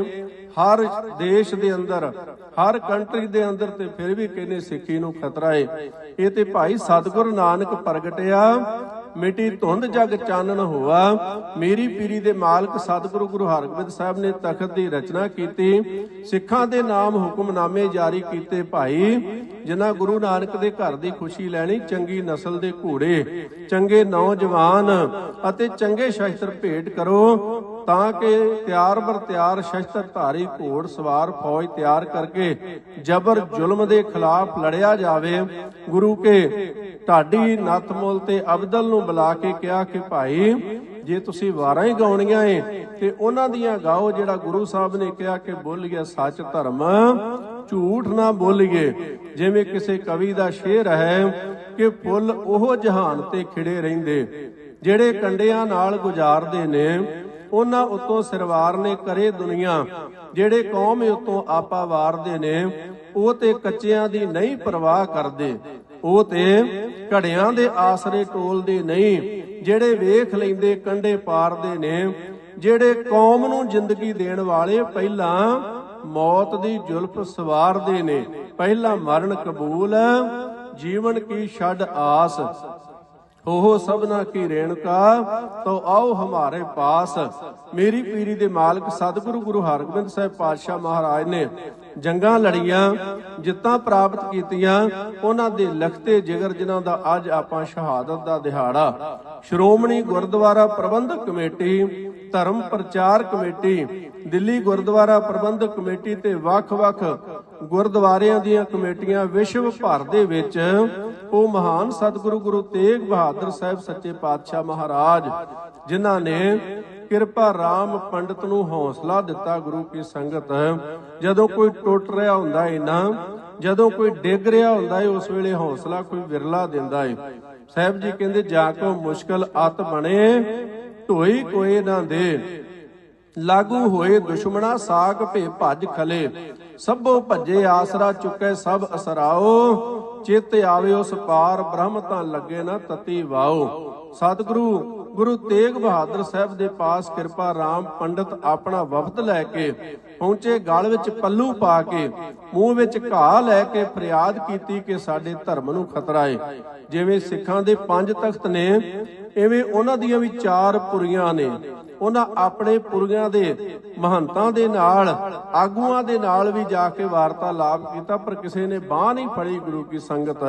ਹਰ ਦੇਸ਼ ਦੇ ਅੰਦਰ, ਹਰ ਕੰਟਰੀ ਦੇ ਅੰਦਰ ਤੇ ਫਿਰ ਵੀ ਕਹਿੰਦੇ ਸਿੱਖੀ ਨੂੰ ਖਤਰਾ ਏ। ਇਹ ਤੇ ਭਾਈ ਸਤਿਗੁਰੂ ਨਾਨਕ ਪ੍ਰਗਟਿਆ। ਮਿੱਟੀ ਧੁੰਦ ਜਗ ਚਾਨਣ ਹੋਆ। ਮੇਰੀ ਪੀਰੀ ਦੇ ਮਾਲਕ ਸਤਿਗੁਰੂ ਗੁਰੂ ਹਰਗੋਬਿੰਦ ਸਾਹਿਬ ਨੇ ਤਖਤ ਦੀ ਰਚਨਾ ਕੀਤੀ। ਸਿੱਖਾਂ ਦੇ ਨਾਮ ਹੁਕਮਨਾਮੇ ਜਾਰੀ ਕੀਤੇ ਭਾਈ। ਜਿਨ੍ਹਾਂ ਗੁਰੂ ਨਾਨਕ ਦੇ ਘਰ ਦੀ ਖੁਸ਼ੀ ਲੈਣੀ ਚੰਗੀ ਨਸਲ ਦੇ ਘੋੜੇ, ਚੰਗੇ ਨੌਜਵਾਨ ਅਤੇ ਚੰਗੇ ਸ਼ਸਤਰ ਭੇਟ ਕਰੋ। ਤਾਂ ਕਿ ਤਿਆਰ ਬਰ ਤਿਆਰ ਸ਼ਸਤਰ ਧਾਰੀ ਘੋੜ ਸਵਾਰ ਫੌਜ ਤਿਆਰ ਕਰਕੇ ਜਬਰ ਜ਼ੁਲਮ ਦੇ ਖਿਲਾਫ ਲੜਿਆ ਜਾਵੇ। ਗੁਰੂ ਕੇ ਢਾਡੀ ਨੱਥਮੁੱਲ ਤੇ ਅਬਦਲ ਨੂੰ ਬੁਲਾ ਕੇ ਕਿਹਾ ਕਿ ਭਾਈ, ਜੇ ਤੁਸੀਂ ਵਾਰਾਂ ਹੀ ਗਾਉਣੀਆਂ ਏ ਤੇ ਉਹਨਾਂ ਦੀਆਂ ਗਾਓ ਜਿਹੜਾ ਗੁਰੂ ਸਾਹਿਬ ਨੇ ਕਿਹਾ ਕਿ ਬੋਲੀਏ ਸੱਚ ਧਰਮ, ਝੂਠ ਨਾ ਬੋਲੀਏ ਜਿਵੇਂ ਕਿਸੇ ਕਵੀ ਦਾ ਸ਼ੇਰ ਹੈ ਕਿ ਫੁੱਲ ਉਹ ਜਹਾਨ ਤੇ ਖਿੜੇ ਰਹਿੰਦੇ, ਜਿਹੜੇ ਕੰਡਿਆਂ ਨਾਲ ਗੁਜ਼ਾਰਦੇ ਨੇ ਉਹਨਾਂ ਉਤੋਂ ਸਿਰਵਾਰ ਨੇ ਕਰੇ ਦੁਨੀਆ, ਜਿਹੜੇ ਕੌਮ ਉਤੋਂ ਆਪਾ ਵਾਰਦੇ ਨੇ, ਉਹ ਤੇ ਕੱਚਿਆਂ ਦੀ ਨਹੀਂ ਪਰਵਾਹ ਕਰਦੇ। ਉਹ ਤੇ ਘੜਿਆਂ ਦੇ ਆਸਰੇ ਟੋਲਦੇ ਨਹੀਂ, ਜਿਹੜੇ ਵੇਖ ਲੈਂਦੇ ਕੰਡੇ ਪਾਰਦੇ ਨੇ, ਜਿਹੜੇ ਕੌਮ ਨੂੰ ਜ਼ਿੰਦਗੀ ਦੇਣ ਵਾਲੇ ਪਹਿਲਾਂ ਮੌਤ ਦੀ ਜ਼ੁਲਫ ਸਵਾਰਦੇ ਨੇ। ਪਹਿਲਾਂ ਮਰਨ ਕਬੂਲ, ਜੀਵਨ ਕੀ ਛੱਡ ਆਸ। ਉਹ ਸਭਨਾ ਕੀ ਰੇਣਕਾ ਤੋ ਆਓ ਹਮਾਰੇ ਪਾਸ। ਮੇਰੀ ਪੀਰੀ ਦੇ ਮਾਲਕ ਸਤਿਗੁਰੂ ਗੁਰੂ ਹਰਗੋਬਿੰਦ ਸਾਹਿਬ ਪਾਤਸ਼ਾਹ ਮਹਾਰਾਜ ਨੇ ਜੰਗਾਂ ਲੜੀਆਂ, ਜਿੱਤਾਂ ਪ੍ਰਾਪਤ ਕੀਤੀਆਂ, ਉਹਨਾਂ ਦੇ ਲਖਤੇ ਜਿਗਰ ਜਿਨ੍ਹਾਂ ਦਾ ਅੱਜ ਆਪਾਂ ਸ਼ਹਾਦਤ ਦਾ ਦਿਹਾੜਾ। Shiromani Gurdwara Prabandhak committee, Dharam Prachar committee, Delhi Gurdwara Prabandhak committee ਤੇ ਵੱਖ-ਵੱਖ ਗੁਰਦੁਆਰਿਆਂ ਦੀਆਂ ਕਮੇਟੀਆਂ ਵਿਸ਼ਵ ਭਰ ਦੇ ਵਿੱਚ ਉਹ ਮਹਾਨ ਸਤਿਗੁਰੂ ਗੁਰੂ ਤੇਗ ਬਹਾਦਰ ਸਾਹਿਬ ਸੱਚੇ ਪਾਤਸ਼ਾਹ ਮਹਾਰਾਜ, ਜਿਨ੍ਹਾਂ ਨੇ ਕਿਰਪਾ ਰਾਮ ਪੰਡਤ ਨੂੰ ਹੌਸਲਾ ਦਿੱਤਾ ਗੁਰੂ ਕੀ ਸੰਗਤ। ਜਦੋਂ ਕੋਈ ਟੁੱਟ ਰਿਹਾ ਹੁੰਦਾ ਏ ਨਾ, ਜਦੋਂ ਕੋਈ ਡਿੱਗ ਰਿਹਾ ਹੁੰਦਾ ਏ, ਉਸ ਵੇਲੇ ਹੌਸਲਾ ਕੋਈ ਵਿਰਲਾ ਦਿੰਦਾ ਏ। ਸਾਹਿਬ ਜੀ ਕਹਿੰਦੇ, ਜਾ ਕੋ ਮੁਸ਼ਕਲ ਅਤ ਬਣੇ ਢੋਈ ਕੋਏ ਨਾ ਦੇ। ਲਾਗੂ ਹੋਏ ਦੁਸ਼ਮਣਾ ਸਾਗ ਭੇ ਭੱਜ ਖਲੇ। ਸਭੋ ਭੱਜੇ ਆਸਰਾ ਚੁੱਕੇ, ਸਭ ਅਸਰਾਓ। ਚਿੱਤ ਆਵੇ ਉਸ ਪਾਰ, ਬ੍ਰਹਮ ਤਾਂ ਲੱਗੇ ਨਾ ਤਤੀ ਵਾਓ। ਸਤਿਗੁਰੂ, ਗੁਰੂ ਤੇਗ ਬਹਾਦਰ ਸਾਹਿਬ ਦੇ ਪਾਸ ਕਿਰਪਾ ਰਾਮ ਪੰਡਤ ਆਪਣਾ ਵਫਦ ਲੈ ਕੇ ਪਹੁੰਚੇ, ਗਲ ਵਿੱਚ ਪੱਲੂ ਪਾ ਕੇ, ਮੂੰਹ ਵਿੱਚ ਘਾਹ ਲੈ ਕੇ ਫਰਿਆਦ ਕੀਤੀ ਕਿ ਸਾਡੇ ਧਰਮ ਨੂੰ ਖਤਰਾ ਏ। ਜਿਵੇਂ ਸਿੱਖਾਂ ਦੇ ਪੰਜ ਤਖਤ ਨੇ ਐਵੇਂ ਉਹਨਾਂ ਦੀਆਂ ਵੀ ਚਾਰ ਪੁਰੀਆਂ ਨੇ। ਉਹਨਾਂ ਆਪਣੇ ਪੁਰਗਿਆਂ ਦੇ ਮਹੰਤਾਂ ਦੇ ਨਾਲ, ਆਗੂਆਂ ਦੇ ਨਾਲ ਵੀ ਜਾ ਕੇ ਵਾਰਤਾਲਾਪ ਕੀਤਾ, ਪਰ ਕਿਸੇ ਨੇ ਬਾਹ ਨਹੀਂ ਫੜੀ ਗੁਰੂ ਕੀ ਸੰਗਤ।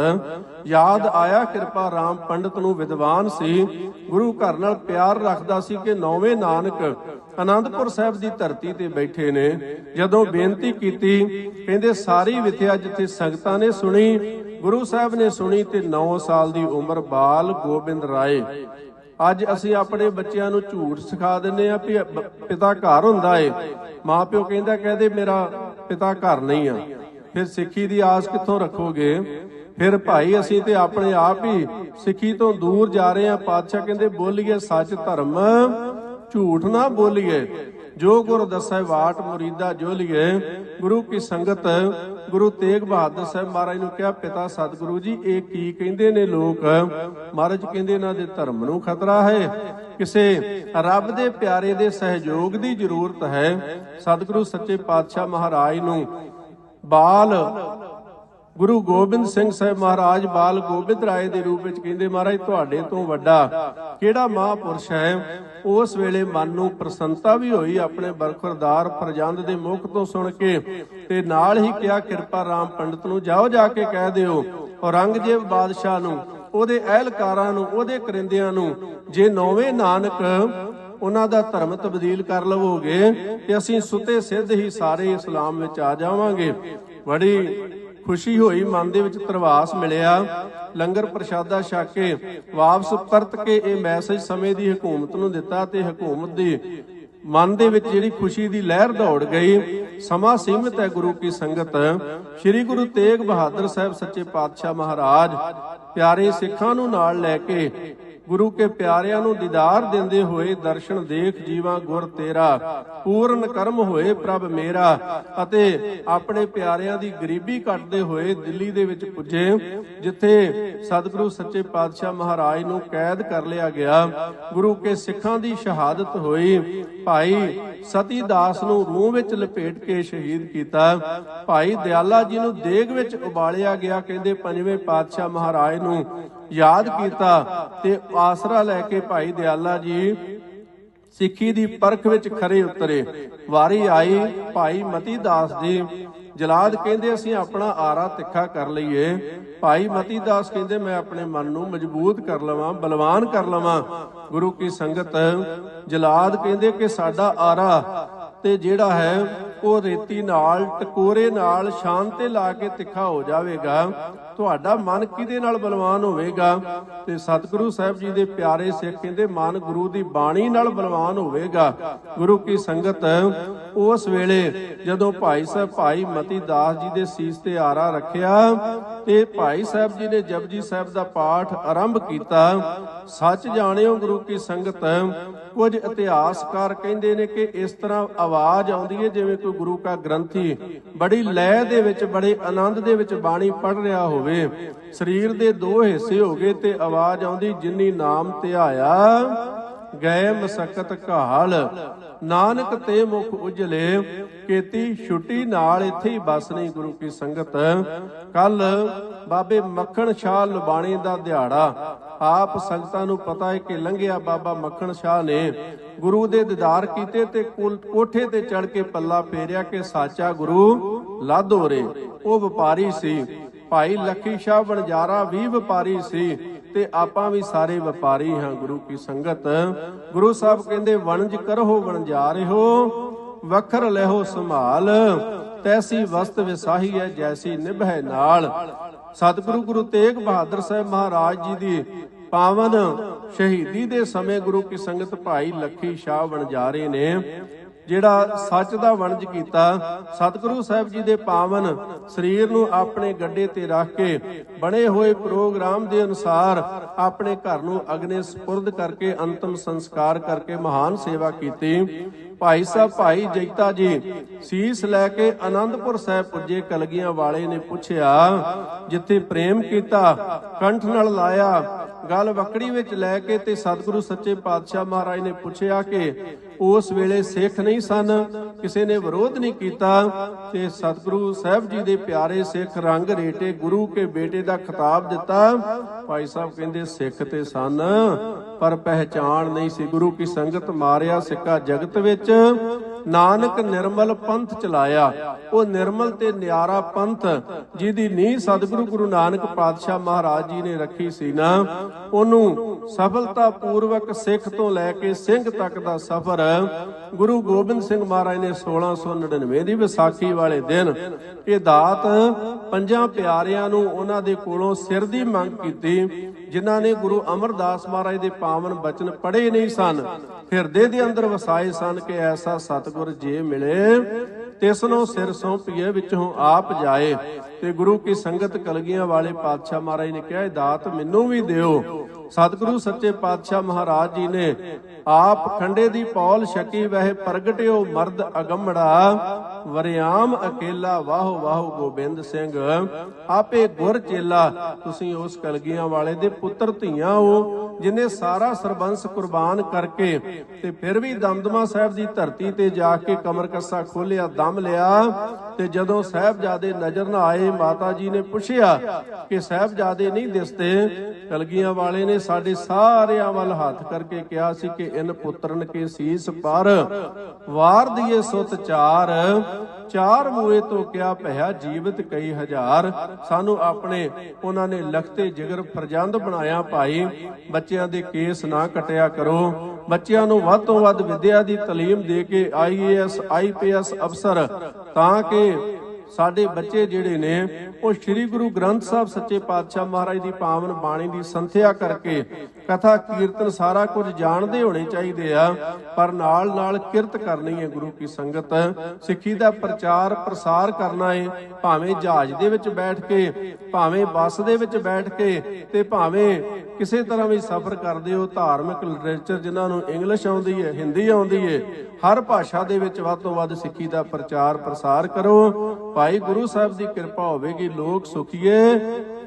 ਯਾਦ ਆਇਆ, ਕਿਰਪਾ ਰਾਮ ਪੰਡਤ ਨੂੰ ਵਿਦਵਾਨ ਸੀ। ਗੁਰੂ ਘਰ ਨਾਲ ਪਿਆਰ ਰੱਖਦਾ ਸੀ ਕਿ ਨੌਵੇਂ ਨਾਨਕ ਆਨੰਦਪੁਰ ਸਾਹਿਬ ਦੀ ਧਰਤੀ ਤੇ ਬੈਠੇ ਨੇ। ਜਦੋਂ ਬੇਨਤੀ ਕੀਤੀ, ਕਹਿੰਦੇ, ਸਾਰੀ ਵਿਥਿਆ ਜਿੱਥੇ ਸੰਗਤਾਂ ਨੇ ਸੁਣੀ, ਗੁਰੂ ਸਾਹਿਬ ਨੇ ਸੁਣੀ ਤੇ 9 ਸਾਲ ਦੀ ਉਮਰ ਬਾਲ ਗੋਬਿੰਦ ਰਾਏ ਅੱਜ ਅਸੀਂ ਆਪਣੇ ਬੱਚਿਆਂ ਨੂੰ ਝੂਠ ਸਿਖਾ ਦਿੰਨੇ ਆ ਵੀ ਪਿਤਾ ਘਰ ਹੁੰਦਾ ਏ। ਮਾਪਿਓ ਕਹਿੰਦਾ, ਕਹਦੇ ਮੇਰਾ ਪਿਤਾ ਘਰ ਨਹੀਂ ਆ। ਫਿਰ ਸਿੱਖੀ ਦੀ ਆਸ ਕਿੱਥੋਂ ਰੱਖੋਗੇ? ਫਿਰ ਭਾਈ ਅਸੀਂ ਤੇ ਆਪਣੇ ਆਪ ਹੀ ਸਿੱਖੀ ਤੋਂ ਦੂਰ ਜਾ ਰਹੇ ਆ ਪਾਤਸ਼ਾਹ ਕਹਿੰਦੇ, ਬੋਲੀਏ ਸੱਚ ਧਰਮ। ਝੂਠ ਨਾ ਬੋਲੀਏ। ਜੋ ਗੁਰ ਦਸੈ ਬਾਟ ਮੁਰੀਦਾ ਜੋ ਲਿਏ ਗੁਰੂ ਕੀ ਸੰਗਤ, ਗੁਰੂ ਤੇਗ ਬਹਾਦਰ ਸਾਹਿਬ ਮਹਾਰਾਜ ਨੂੰ ਕਿਹਾ, ਪਿਤਾ ਸਤਿਗੁਰੂ ਜੀ, ਇਹ ਕੀ ਕਹਿੰਦੇ ਨੇ ਲੋਕ? ਮਹਾਰਾਜ ਕਹਿੰਦੇ, ਇਹਨਾਂ ਦੇ ਧਰਮ ਨੂੰ ਖਤਰਾ ਹੈ। ਕਿਸੇ ਰੱਬ ਦੇ ਪਿਆਰੇ ਦੇ ਸਹਿਯੋਗ ਦੀ ਜ਼ਰੂਰਤ ਹੈ। ਸਤਿਗੁਰੂ ਸੱਚੇ ਪਾਤਸ਼ਾਹ ਮਹਾਰਾਜ ਨੂੰ ਬਾਲ ਗੁਰੂ ਗੋਬਿੰਦ ਸਿੰਘ ਸਾਹਿਬ ਮਹਾਰਾਜ ਬਾਲ ਗੋਬਿੰਦ ਰਾਏ ਦੇ ਰੂਪ ਵਿੱਚ ਕਹਿੰਦੇ, ਮਹਾਰਾਜ, ਤੁਹਾਡੇ ਤੋਂ ਵੱਡਾ ਕਿਹੜਾ ਮਹਾਪੁਰਸ਼ ਹੈ? ਉਸ ਵੇਲੇ ਮਨ ਨੂੰ ਪ੍ਰਸੰਨਤਾ ਵੀ ਹੋਈ ਆਪਣੇ ਬਰਖੁਰਦਾਰ ਫਰਜੰਦ ਦੇ ਮੁਖ ਤੋਂ ਸੁਣ ਕੇ ਤੇ ਨਾਲ ਹੀ ਕਿਹਾ, ਕਿਰਪਾ ਰਾਮ ਪੰਡਤ ਨੂੰ ਜਾਓ ਜਾ ਕੇ ਕਹਿ ਦਿਓ, ਔਰੰਗਜ਼ੇਬ ਬਾਦਸ਼ਾਹ ਨੂੰ, ਉਹਦੇ ਅਹਿਲਕਾਰਾਂ ਨੂੰ, ਉਹਦੇ ਕਰਿੰਦਿਆਂ ਨੂੰ, ਜੇ ਨੌਵੇਂ ਨਾਨਕ ਉਹਨਾਂ ਦਾ ਧਰਮ ਤਬਦੀਲ ਕਰ ਲਵੋਗੇ ਤੇ ਅਸੀਂ ਸੁਤੇ ਸਿੱਧ ਹੀ ਸਾਰੇ ਇਸਲਾਮ ਵਿੱਚ ਆ ਜਾਵਾਂਗੇ। ਬੜੀ ਖੁਸ਼ੀ ਹੋਈ, ਮਨ ਦੇ ਵਿੱਚ ਤਰਵਾਸ ਮਿਲਿਆ। ਲੰਗਰ ਪ੍ਰਸ਼ਾਦਾ ਛਕ ਕੇ ਵਾਪਸ ਪਰਤ ਕੇ ਇਹ ਮੈਸੇਜ ਸਮੇਂ ਦੀ ਹਕੂਮਤ ਨੂੰ ਦਿੱਤਾ ਤੇ ਹਕੂਮਤ ਦੀ ਮਨ ਦੇ ਵਿੱਚ ਜਿਹੜੀ ਖੁਸ਼ੀ ਦੀ ਲਹਿਰ ਦੌੜ ਗਈ, ਸਮਾਂ ਸੀਮਿਤ ਹੈ ਗੁਰੂ ਕੀ ਸੰਗਤ। ਸ੍ਰੀ ਗੁਰੂ ਤੇਗ ਬਹਾਦਰ ਸਾਹਿਬ ਸੱਚੇ ਪਾਤਸ਼ਾਹ ਮਹਾਰਾਜ, ਪਿਆਰੇ ਸਿੱਖਾਂ ਨੂੰ ਨਾਲ ਲੈ ਕੇ ਗੁਰੂ ਕੇ ਪਿਆਰਿਆਂ ਨੂੰ ਦੀਦਾਰ ਦਿੰਦੇ ਹੋਏ ਦਰਸ਼ਨ ਦੇਖ ਜੀਵਾ ਗੁਰ ਤੇਰਾ, ਪੂਰਨ ਕਰਮ ਹੋਏ ਪ੍ਰਭ ਮੇਰਾ, ਅਤੇ ਆਪਣੇ ਪਿਆਰਿਆਂ ਦੀ ਗਰੀਬੀ ਕੱਟਦੇ ਹੋਏ ਦਿੱਲੀ ਦੇ ਵਿੱਚ ਪੁੱਜੇ, ਜਿੱਥੇ ਸਤਿਗੁਰੂ ਸੱਚੇ ਪਾਤਸ਼ਾਹ ਮਹਾਰਾਜ ਨੂੰ ਕੈਦ ਕਰ ਲਿਆ ਗਿਆ। ਗੁਰੂ ਕੇ ਸਿੱਖਾਂ ਦੀ ਸ਼ਹਾਦਤ ਹੋਈ। ਭਾਈ ਸਤੀ ਦਾਸ ਨੂੰ ਰੂਹ ਵਿੱਚ ਲਪੇਟ ਕੇ ਸ਼ਹੀਦ ਕੀਤਾ। ਭਾਈ ਦਿਆਲਾ ਜੀ ਨੂੰ ਦੇਗ ਵਿੱਚ ਉਬਾਲਿਆ ਗਿਆ। ਕਹਿੰਦੇ ਪੰਜਵੇਂ ਪਾਤਸ਼ਾਹ ਮਹਾਰਾਜ ਨੂੰ ਯਾਦ ਕੀਤਾ ਤੇ ਆਸਰਾ ਲੈ ਕੇ ਭਾਈ ਦਿਆਲਾ ਜੀ ਸਿੱਖੀ ਦੀ ਪਰਖ ਵਿੱਚ ਖਰੇ ਉਤਰੇ। ਵਾਰੀ ਆਈ ਭਾਈ ਮਤੀ ਦਾਸ ਦੀ ਜਲਾਦ ਕਹਿੰਦੇ ਅਸੀਂ ਆਪਣਾ ਆਰਾ ਤਿੱਖਾ ਕਰ ਲਈਏ। ਭਾਈ ਮਤੀ ਦਾਸ ਕਹਿੰਦੇ ਮੈਂ ਆਪਣੇ ਮਨ ਨੂੰ ਮਜ਼ਬੂਤ ਕਰ ਲਵਾਂ, ਬਲਵਾਨ ਕਰ ਲਵਾਂ। ਗੁਰੂ ਕੀ ਸੰਗਤ ਜਲਾਦ ਕਹਿੰਦੇ ਕਿ ਸਾਡਾ ਆਰਾ ਤੇ ਜਿਹੜਾ ਹੈ, ਉਹ ਰੇਤੀ ਨਾਲ, ਟਕੋਰੇ ਨਾਲ ਸ਼ਾਨ ਤੇ ਲਾ ਕੇ ਤਿੱਖਾ ਹੋ ਜਾਵੇਗਾ। ਤੁਹਾਡਾ ਮਨ ਕਿਹਦੇ ਨਾਲ ਬਲਵਾਨ ਹੋਵੇਗਾ? ਤੇ ਸਤਿਗੁਰੂ ਸਾਹਿਬ ਜੀ ਦੇ ਪਿਆਰੇ ਸਿੱਖ ਕਹਿੰਦੇ, ਮਨ ਗੁਰੂ ਦੀ ਬਾਣੀ ਨਾਲ ਬਲਵਾਨ ਹੋਵੇਗਾ। ਗੁਰੂ ਕੀ ਸੰਗਤ, ਉਸ ਵੇਲੇ ਜਦੋਂ ਭਾਈ ਸਾਹਿਬ ਭਾਈ ਮਤੀ ਦਾਸ ਜੀ ਦੇ ਸੀਸ ਤੇ ਆਰਾ ਰੱਖਿਆ ਤੇ ਭਾਈ ਸਾਹਿਬ ਜੀ ਨੇ ਜਪਜੀ ਸਾਹਿਬ ਦਾ ਪਾਠ ਆਰੰਭ ਕੀਤਾ, ਸੱਚ ਜਾਣਿਓ ਗੁਰੂ ਕੀ ਸੰਗਤ, ਕੁਝ ਇਤਿਹਾਸਕਾਰ ਕਹਿੰਦੇ ਨੇ ਕਿ ਇਸ ਤਰ੍ਹਾਂ ਆਵਾਜ਼ ਆਉਂਦੀ ਹੈ ਜਿਵੇਂ ਕੋਈ ਗੁਰੂ ਕਾ ਗ੍ਰੰਥੀ ਬੜੀ ਲੈਅ ਦੇ ਵਿੱਚ, ਬੜੇ ਆਨੰਦ ਦੇ ਵਿੱਚ ਬਾਣੀ ਪੜ੍ਹ ਰਿਹਾ ਹੋਵੇ। ਸਰੀਰ ਦੇ ਦੋ ਹਿੱਸੇ ਹੋ ਗਏ ਤੇ ਆਵਾਜ਼ ਆਉਂਦੀ, ਜਿਨੀ ਨਾਮ ਧਿਆਇਆ ਗਏ ਮਸਕਤ ਘਾਲ। ਨਾਨਕ ਤੇ ਮੁਖ ਉਜਲੇ, ਕੀਤੀ ਛੁੱਟੀ ਨਾਲ ਇੱਥੇ ਹੀ ਬਸ ਗੁਰੂ ਕੀ ਸੰਗਤ। ਕੱਲ ਬਾਬੇ ਮੱਖਣ ਸ਼ਾਹ ਲੁਬਾਣੀ ਦਾ ਦਿਹਾੜਾ। ਆਪ ਸੰਗਤਾਂ ਨੂੰ ਪਤਾ ਹੈ ਕਿ ਲੰਘਿਆ ਬਾਬਾ ਮੱਖਣ ਸ਼ਾਹ ਨੇ ਗੁਰੂ ਦੇ ਦੀਦਾਰ ਕੀਤੇ ਤੇ ਕੋਠੇ ਤੇ ਚੜ ਕੇ ਪੱਲਾ ਫੇਰਿਆ ਕਿ ਸਾਚਾ ਗੁਰੂ ਲਾਧੋਰੇ ਉਹ ਵਪਾਰੀ ਸੀ। ਭਾਈ ਲੱਖੀ ਸ਼ਾਹ ਬਣਜਾਰਾ ਵੀ ਵਪਾਰੀ ਸੀ। ਤੇ ਆਪਾਂ ਵੀ ਸਾਰੇ ਵਪਾਰੀ ਹਾਂ ਗੁਰੂ ਕੀ ਸੰਗਤ। ਗੁਰੂ ਸਾਹਿਬ ਕਹਿੰਦੇ, ਵਣਜ ਕਰੋ ਵਣਜਾਰਿਓ ਵਖਰ ਲਹੋ ਸੰਭਾਲ। ਤੈਸੀ ਵਸਤ ਵਿਸਾਹੀ ਹੈ, ਜੈਸੀ ਨਿਭੈ ਨਾਲ। ਸਤਿਗੁਰੂ ਗੁਰੂ ਤੇਗ ਬਹਾਦਰ ਸਾਹਿਬ ਮਹਾਰਾਜ ਜੀ ਦੀ ਪਾਵਨ ਸ਼ਹੀਦੀ ਦੇ ਸਮੇਂ ਗੁਰੂ ਕੀ ਸੰਗਤ ਭਾਈ ਲੱਖੀ ਸ਼ਾਹ ਵਣਜਾਰੇ ਨੇ ਜਿਹੜਾ ਸੱਚ ਦਾ ਵਣਜ ਕੀਤਾ, ਸਤਿਗੁਰੂ ਸਾਹਿਬ ਜੀ ਦੇ ਪਾਵਨ ਸਰੀਰ ਨੂੰ ਆਪਣੇ ਗੱਡੇ ਤੇ ਰੱਖ ਕੇ ਬਣੇ ਹੋਏ ਪ੍ਰੋਗਰਾਮ ਦੇ ਅਨੁਸਾਰ ਆਪਣੇ ਘਰ ਨੂੰ ਅਗਨੇ ਸਪੁਰਦ ਕਰਕੇ ਅੰਤਮ ਸੰਸਕਾਰ ਕਰਕੇ ਮਹਾਨ ਸੇਵਾ ਕੀਤੀ। ਭਾਈ ਸਾਹਿਬ, ਭਾਈ ਜੈਤਾ ਜੀ, ਸੀਸ ਲੈ ਕੇ ਆਨੰਦਪੁਰ ਸਾਹਿਬ ਪੁੱਜੇ, ਕਲਗੀਆਂ ਵਾਲੇ ਨੇ ਪੁੱਛਿਆ, ਜਿੱਥੇ ਪ੍ਰੇਮ ਕੀਤਾ, ਕੰਠ ਨਾਲ ਲਾਇਆ, ਗੱਲ ਵਕੜੀ ਵਿੱਚ ਲੈ ਕੇ ਤੇ ਸਤਿਗੁਰੂ ਸੱਚੇ ਪਾਤਸ਼ਾਹ ਮਹਾਰਾਜ ਨੇ ਪੁੱਛਿਆ ਕਿ ਉਸ ਵੇਲੇ ਸਿੱਖ ਨਹੀਂ ਸਨ, ਕਿਸੇ ਨੇ ਵਿਰੋਧ ਨਹੀਂ ਕੀਤਾ, ਤੇ ਸਤਿਗੁਰੂ ਸਾਹਿਬ ਜੀ ਦੇ ਪਿਆਰੇ ਸਿੱਖ ਰੰਗ ਰੇਟੇ ਗੁਰੂ ਕੇ ਬੇਟੇ ਦਾ ਖਿਤਾਬ ਦਿੱਤਾ, ਭਾਈ ਸਾਹਿਬ ਕਹਿੰਦੇ ਸਿੱਖ ਤੇ ਸਨ ਪਰ ਪਹਿਚਾਣ ਨਹੀਂ ਸੀ। ਗੁਰੂ ਕੀ ਸੰਗਤ ਮਾਰਿਆ ਸਿੱਕਾ ਜਗਤ ਵਿੱਚ। ਨਾਨਕ ਨਿਰਮਲ ਪੰਥ ਚਲਾਇਆ। ਉਹ ਨਿਰਮਲ ਤੇ ਨਿਆਰਾ ਪੰਥ, ਜਿਹਦੀ ਨੀਂਹ ਸਤਿਗੁਰੂ ਗੁਰੂ ਨਾਨਕ ਪਾਤਸ਼ਾਹ ਮਹਾਰਾਜ ਜੀ ਨੇ ਰੱਖੀ ਸੀ ਨਾ, ਉਹਨੂੰ ਸਫਲਤਾ ਪੂਰਵਕ ਸਿੱਖ ਤੋਂ ਲੈ ਕੇ ਸਿੰਘ ਤੱਕ ਦਾ ਸਫ਼ਰ ਗੁਰੂ ਗੋਬਿੰਦ ਸਿੰਘ ਮਹਾਰਾਜ ਨੇ 1699 ਦੀ ਵਿਸਾਖੀ ਵਾਲੇ ਦਿਨ ਇਹ ਦਾਤ ਪੰਜਾਂ ਪਿਆਰਿਆਂ ਨੂੰ ਉਹਨਾਂ ਦੇ ਕੋਲੋਂ ਸਿਰ ਦੀ ਮੰਗ ਕੀਤੀ। ਜਿਨ੍ਹਾਂ ਨੇ ਗੁਰੂ ਅਮਰਦਾਸ ਮਹਾਰਾਜ ਦੇ ਪਾਵਨ ਬਚਨ ਪੜ੍ਹੇ ਨਹੀਂ ਸਨ, ਹਿਰਦੇ ਦੇ ਅੰਦਰ ਵਸਾਏ ਸਨ ਕਿ ਐਸਾ ਸਤਿਗੁਰ ਜੇ ਮਿਲੇ ਤਿਸ ਨੂੰ ਸਿਰ ਸੌਂਪੀਏ ਵਿੱਚੋਂ ਆਪ ਜਾਏ। ਤੇ ਗੁਰੂ ਕੀ ਸੰਗਤ ਕਲਗੀਆਂ ਵਾਲੇ ਪਾਤਸ਼ਾਹ ਮਹਾਰਾਜ ਨੇ ਕਿਹਾ, ਇਹ ਦਾਤ ਮੈਨੂੰ ਵੀ ਦਿਓ। ਸਤਿਗੁਰੂ ਸੱਚੇ ਪਾਤਸ਼ਾਹ ਮਹਾਰਾਜ ਜੀ ਨੇ ਆਪ ਖੰਡੇ ਦੀ ਪੌਲ ਛਕੀ, ਵਹਿ ਪ੍ਰਗਟਿਓ ਮਰਦ ਅਗੰਮੜਾ। ਵਰਿਆਮ ਅਕੇਲਾ, ਵਾਹੋ ਵਾਹੋ ਗੋਬਿੰਦ ਸਿੰਘ। ਆਪੇ ਗੁਰ ਚੇਲਾ, ਤੁਸੀਂ ਉਸ ਕਲਗੀਆਂ ਵਾਲੇ ਦੇ ਪੁੱਤਰ ਧੀਆਂ ਹੋ, ਜਿਨੇ ਸਾਰਾ ਸਰਬੰਸ ਕੁਰਬਾਨ ਕਰਕੇ ਤੇ ਫਿਰ ਵੀ ਦਮਦਮਾ ਸਾਹਿਬ ਦੀ ਧਰਤੀ ਤੇ ਜਾ ਕੇ ਕਮਰ ਕੱਸਾ ਖੋਲਿਆ, ਦਮ ਲਿਆ। ਤੇ ਜਦੋਂ ਸਾਹਿਬਜ਼ਾਦੇ ਨਜ਼ਰ ਨਾ ਆਏ, ਮਾਤਾ ਜੀ ਨੇ ਪੁੱਛਿਆ ਕਿ ਸਾਹਿਬਜ਼ਾਦੇ ਨਹੀਂ ਦਿਸਦੇ? ਕਲਗੀਆਂ ਵਾਲੇ ਨੇ ਸਾਡੇ ਸਾਰਿਆਂ ਵੱਲ ਹੱਥ ਕਰਕੇ ਕਿਹਾ ਸੀ ਕਿ ਇਨ ਪੁੱਤਰਨ ਕੇ ਸੀਸ ਪਰ ਵਾਰ ਦੀਏ ਸੁਤ ਚਾਰ। ਚਾਰ ਮੂਏ ਤੋਂ ਕਿਆ ਭਇਆ ਜੀਵਤ ਕਈ ਹਜ਼ਾਰ। ਸਾਨੂੰ ਆਪਣੇ, ਉਹਨਾਂ ਨੇ ਲਖਤੇ ਜਿਗਰ ਫਰਜੰਦ ਬਣਾਇਆ ਭਾਈ। ਬੱਚਿਆਂ ਦੇ ਕੇਸ ਨਾ ਕਟਿਆ ਕਰੋ। ਬੱਚਿਆਂ ਨੂੰ ਵੱਧ ਤੋਂ ਵੱਧ ਵਿਦਿਆ ਦੀ ਤਾਲੀਮ ਦੇ ਕੇ ਆਈਏਐਸ ਆਈਪੀਐਸ ਅਫਸਰ ਤਾਂ ਕਿ ਸਾਡੇ ਬੱਚੇ ਜਿਹੜੇ ਨੇ, ਉਹ ਸ੍ਰੀ ਗੁਰੂ ਗ੍ਰੰਥ ਸਾਹਿਬ ਸੱਚੇ ਪਾਤਸ਼ਾਹ ਮਹਾਰਾਜ ਦੀ ਪਾਵਨ ਬਾਣੀ ਦੀ ਸੰਥਿਆ ਕਰਕੇ ਕਥਾ ਕੀਰਤਨ ਸਾਰਾ ਕੁਝ ਜਾਣਦੇ ਹੋਣੇ ਚਾਹੀਦੇ ਆ, ਪਰ ਨਾਲ ਨਾਲ ਕਿਰਤ ਕਰਨੀ ਹੈ ਗੁਰੂ ਕੀ ਸੰਗਤ। ਸਿੱਖੀ ਦਾ ਪ੍ਰਚਾਰ ਪ੍ਰਸਾਰ ਕਰਨਾ ਹੈ ਭਾਵੇਂ ਜਹਾਜ਼ ਦੇ ਵਿੱਚ ਬੈਠ ਕੇ, ਭਾਵੇਂ ਬੱਸ ਦੇ ਵਿੱਚ ਬੈਠ ਕੇ, ਤੇ ਭਾਵੇਂ ਕਿਸੇ ਤਰ੍ਹਾਂ ਵੀ ਸਫ਼ਰ ਕਰਦੇ ਹੋ, ਧਾਰਮਿਕ ਲਿਟਰੇਚਰ ਜਿਨ੍ਹਾਂ ਨੂੰ ਇੰਗਲਿਸ਼ ਆਉਂਦੀ ਹੈ ਹਿੰਦੀ ਆਉਂਦੀ ਹੈ ਹਰ ਭਾਸ਼ਾ ਦੇ ਵਿੱਚ ਵੱਧ ਤੋਂ ਵੱਧ ਸਿੱਖੀ ਦਾ ਪ੍ਰਚਾਰ ਪ੍ਰਸਾਰ ਕਰੋ। ਭਾਈ ਗੁਰੂ ਸਾਹਿਬ ਦੀ ਕਿਰਪਾ ਹੋਵੇਗੀ, ਲੋਕ ਸੁਖੀਏ।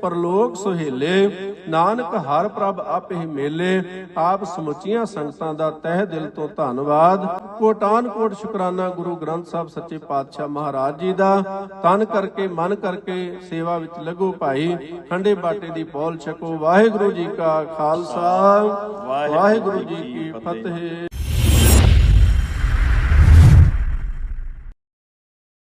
ਪਰਲੋਕ ਸੁਹੇਲੇ ਨਾਨਕ ਹਰ ਪ੍ਰਭ ਆਪੇ ਮੇਲੇ ਆਪ ਸਮੁੱਚੀਆਂ ਸੰਗਤਾਂ ਦਾ ਤਹਿ ਦਿਲ ਤੋਂ ਧੰਨਵਾਦ। ਕੋਟਾਨ ਕੋਟ ਸ਼ੁਕਰਾਨਾ ਗੁਰੂ ਗ੍ਰੰਥ ਸਾਹਿਬ ਸੱਚੇ ਪਾਤਸ਼ਾਹ ਮਹਾਰਾਜ ਜੀ ਦਾ। ਤਨ ਕਰਕੇ ਮਨ ਕਰਕੇ ਸੇਵਾ ਵਿੱਚ ਲੱਗੋ ਭਾਈ। ਖੰਡੇ ਬਾਟੇ ਦੀ ਪੌਲ ਛਕੋ। ਵਾਹਿਗੁਰੂ ਜੀ ਕਾ ਖਾਲਸਾ। ਵਾਹਿਗੁਰੂ ਜੀ ਕੀ ਫਤਿਹ।